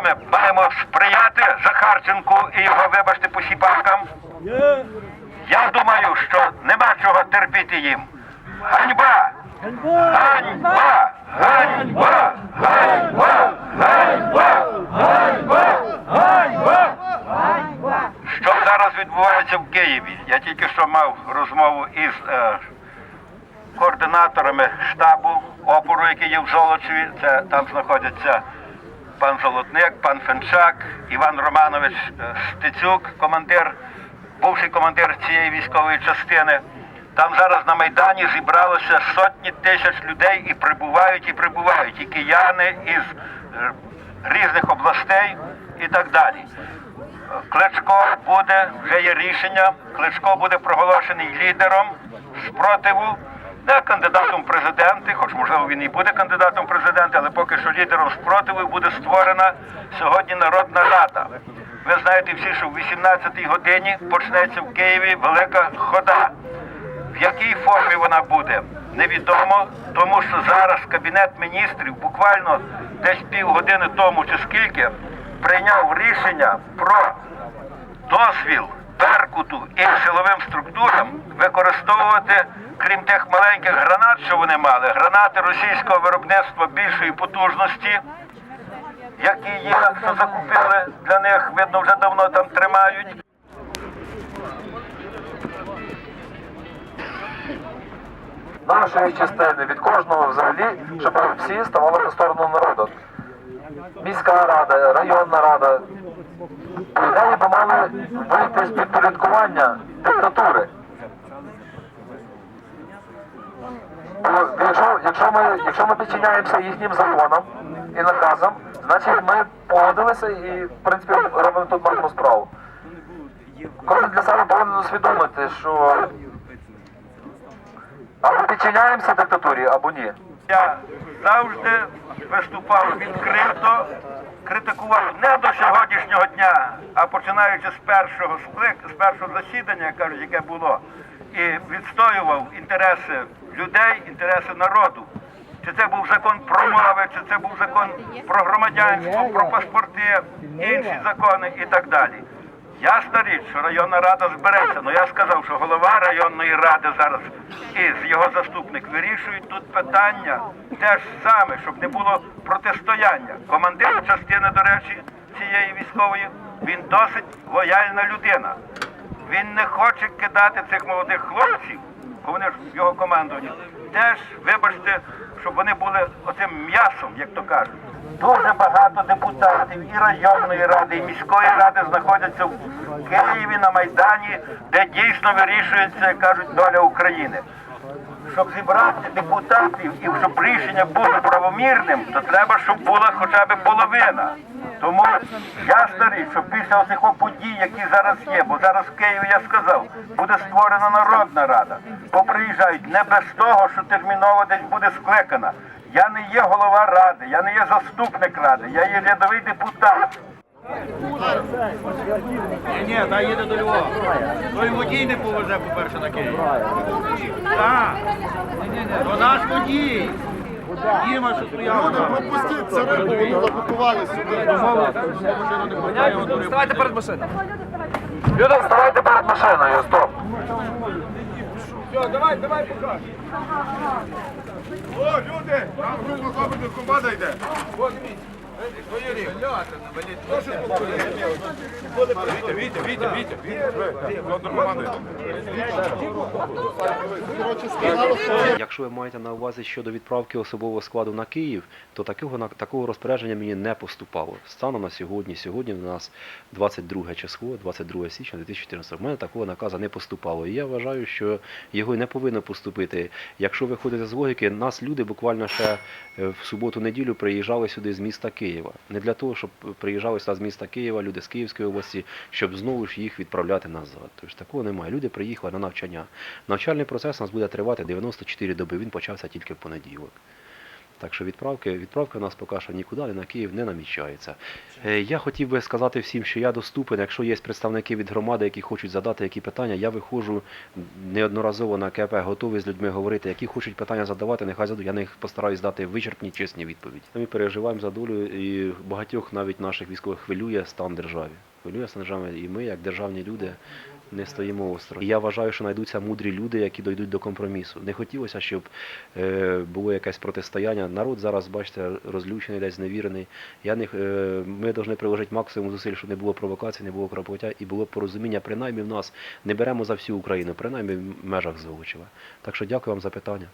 вами маємо сприяти Захарченку і його, вибачте, посіпакам? Я думаю, що нема чого терпіти їм. Ганьба! Ганьба! Ганьба! Ганьба! Ганьба! Ганьба! Ганьба! Що зараз відбувається в Києві? Я тільки що мав розмову із е, координаторами штабу опору, який є в Золочеві. Це там знаходяться пан Золотник, пан Фенчак, Іван Романович е, Стецюк, командир, бувший командир цієї військової частини. Там зараз на Майдані зібралося сотні тисяч людей і прибувають, і прибувають, і кияни із е, різних областей і так далі. Кличко буде, вже є рішення, Кличко буде проголошений лідером спротиву, не кандидатом президенти, хоч можливо він і буде кандидатом в президенти, але поки що лідером спротиву буде створена сьогодні Народна Рада. Ви знаєте всі, що в 18-й годині почнеться в Києві велика хода. В якій формі вона буде, невідомо, тому що зараз Кабінет міністрів буквально десь півгодини тому чи скільки прийняв рішення про дозвіл Беркуту і силовим структурам використовувати, крім тих маленьких гранат, що вони мали, гранати російського виробництва більшої потужності, які що закупили для них, видно, вже давно там тримають. нашої частини, від кожного взагалі, щоб всі ставали на сторону народу. Міська рада, районна рада. Би мали вийти з підпорядкування диктатури. Якщо, якщо, ми, якщо ми підчиняємося їхнім законам і наказам, значить ми погодилися і, в принципі, робимо тут марну справу. Кожен для себе повинен усвідомити, що або підчиняємося диктатурі, або ні. Я завжди виступав відкрито, критикував не до сьогоднішнього дня, а починаючи з першого склик, з першого засідання, кажуть, яке було, і відстоював інтереси людей, інтереси народу. Чи це був закон про мови, чи це був закон про громадянство, про паспорти, інші закони і так далі. Ясна річ, що районна рада збереться. Ну я сказав, що голова районної ради зараз і його заступник вирішують тут питання те ж саме, щоб не було протистояння. Командир частини, до речі, цієї військової, він досить лояльна людина. Він не хоче кидати цих молодих хлопців, бо вони ж в його командуванні. Теж, вибачте, щоб вони були оцим м'ясом, як то кажуть. Дуже багато депутатів і районної ради, і міської ради знаходяться в Києві на Майдані, де дійсно вирішується, кажуть, доля України. Щоб зібрати депутатів і щоб рішення було правомірним, то треба, щоб була хоча б половина. Тому ясна річ, що після оцих подій, які зараз є, бо зараз в Києві я сказав, буде створена народна рада. Поприїжджають не без того, що терміново десь буде скликана. Я не є голова ради, я не є заступник ради, я є рядовий депутат. Ні, ні, та їде до Львова. Той водій не повезе, по-перше, на Київ. Так. То наш водій. Діма, що стояв. там. Пропустіть це рибу, вони запакували сюди. Вставайте перед машиною. Люди, вставайте перед машиною, стоп. О, люди! Там група команда йде. Вітя, Вітя, Вітя, Вітя, Вітя. Якщо ви маєте на увазі щодо відправки особового складу на Київ, то такого такого розпорядження мені не поступало. Станом на сьогодні, сьогодні у нас 22 число, 22 січня 2014 року. У мене такого наказу не поступало. І я вважаю, що його й не повинно поступити. Якщо виходити з логіки, нас люди буквально ще е, в суботу-неділю приїжджали сюди з міста Києва. Не для того, щоб приїжджали з міста Києва, люди з Київської області, щоб знову ж їх відправляти назад. Тобто такого немає. Люди приїхали на навчання. Навчальний процес у нас буде тривати 94 доби. Він почався тільки в понеділок. Так що відправки, відправки у нас поки що нікуди на Київ не намічається. Е, Я хотів би сказати всім, що я доступен. Якщо є представники від громади, які хочуть задати які питання, я виходжу неодноразово на КП, готовий з людьми говорити, які хочуть питання задавати, нехай зададуть. Я них постараюсь дати вичерпні, чесні відповіді. Ми переживаємо за долю і багатьох навіть наших військових хвилює стан держави. Хвилює стан держави, і ми, як державні люди, не стоїмо остро. І я вважаю, що знайдуться мудрі люди, які дійдуть до компромісу. Не хотілося, щоб е, було якесь протистояння. Народ зараз, бачите, розлючений, десь зневірений. Я не, е, ми повинні приложити максимум зусиль, щоб не було провокацій, не було кропотя і було порозуміння, принаймні в нас. Не беремо за всю Україну, принаймні в межах Золочева. Так що дякую вам за питання.